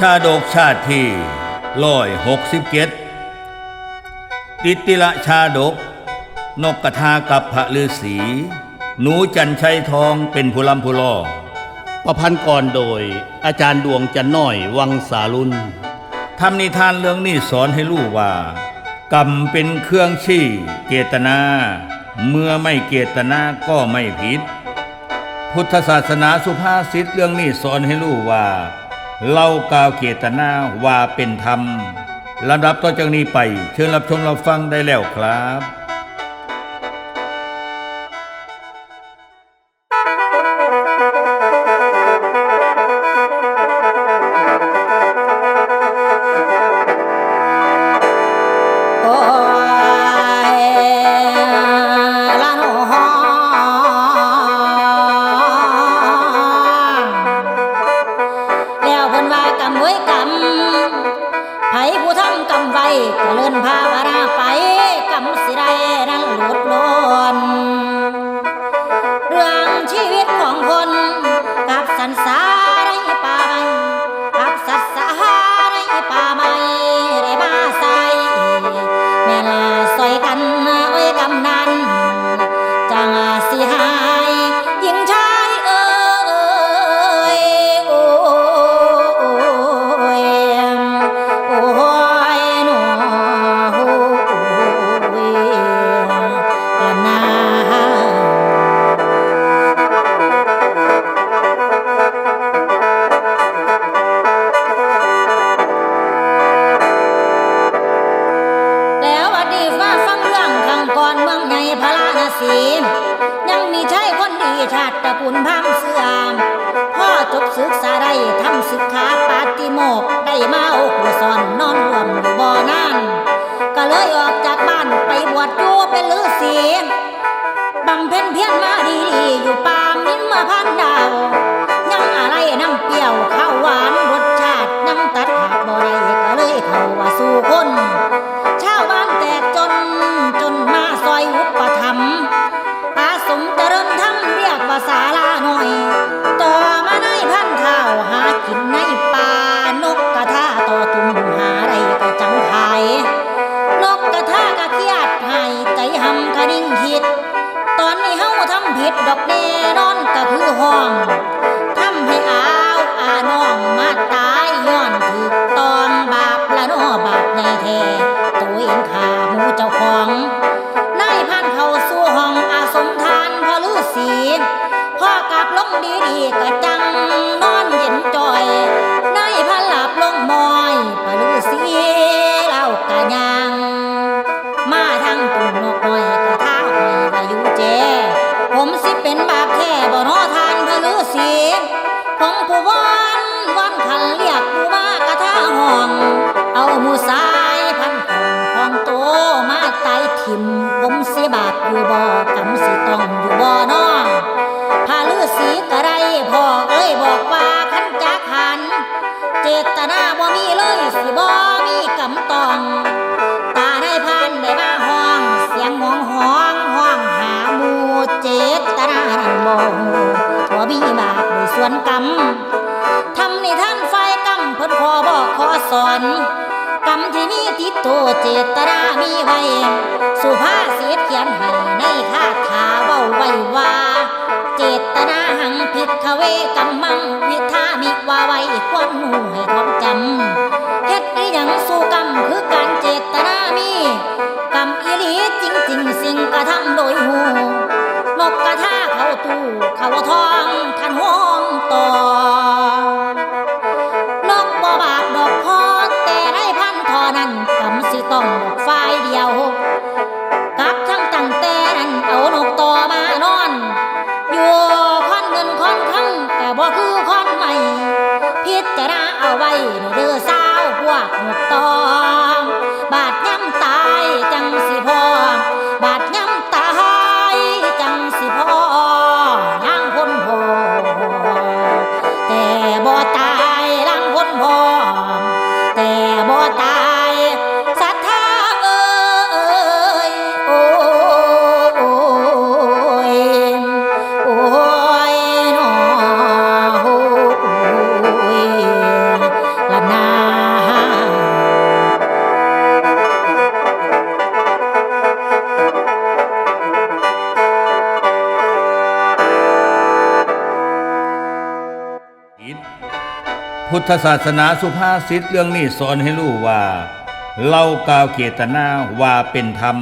ชาดกชาติที่ร้อยหกสิบเจ็ดติติละชาดก นกกระทากับพระฤาษีหนูจันชัยทองเป็นผู้ลำผู้ล่อประพันธ์กรโดย อาจารย์ดวงจันน้อยวังสารุณทำนิทานเรื่องนี้สอนให้รู้ว่า กรรมเป็นเครื่องชี้เจตนา เมื่อไม่เจตนาก็ไม่ผิด พุทธศาสนาสุภาษิตเรื่องนี้สอนให้รู้ว่า เล่ากาวเจตนาว่าเป็นธรรมลำดับต่อจากนี้ไป เชิญรับชมรับฟังได้แล้วครับ สียังมีใชายคนดีชาติตระกูลพามเสื่อมพ่อจบศึกษาได้ทำศึกขาปาติโมกได้มาอกอยู่สอนนอนรวมอยู่บ่อนั่นก็เลยออกจากบ้านไปบวชอยู่เป็นฤาษีบำเพ็ญเพียรมาดีๆอยู่ป่ามินมาพันดาวยังอะไรน้ำเปรี้ยวข้าวหวานรสชาติยังตัดขาดบ่ได้ก็เลยเข้าว่าสู่คน ตอนนี้เฮาทำผิดดอกแน่นอนก็คือห้อง ผมสิเป็นบาปแท้บ่นอทานพะลือสีผมผู้วอนวอนขันเรียกผู้มากระทาห้อง เอาหมูสายพันของของโตมาไตทิม ผมสิบาปอยู่บ่กำสิต้องอยู่บ่น้องพาลือสีกระไรพ่อเอ้ยบอกว่าขันจักหัน เจตนาบ่ ตนานันบ่หัวมีบาปในส่วนกรรมทำในท่านไฟกรรมเพิ่นขอบอกขอสอนกรรมที่มีติดตัวเจตนามีไว้สุภาษิตเขียนให้ในคาถาเว้าไว้ว่า เจตนาหังผิดขเวกัมมังวิธามิว่าไว้ควรหูให้ท้องาเข้าิจ พุทธศาสนาสุภาษิตเรื่องนี้สอนให้รู้ว่าเล่ากาวเกตนาว่าเป็นธรรม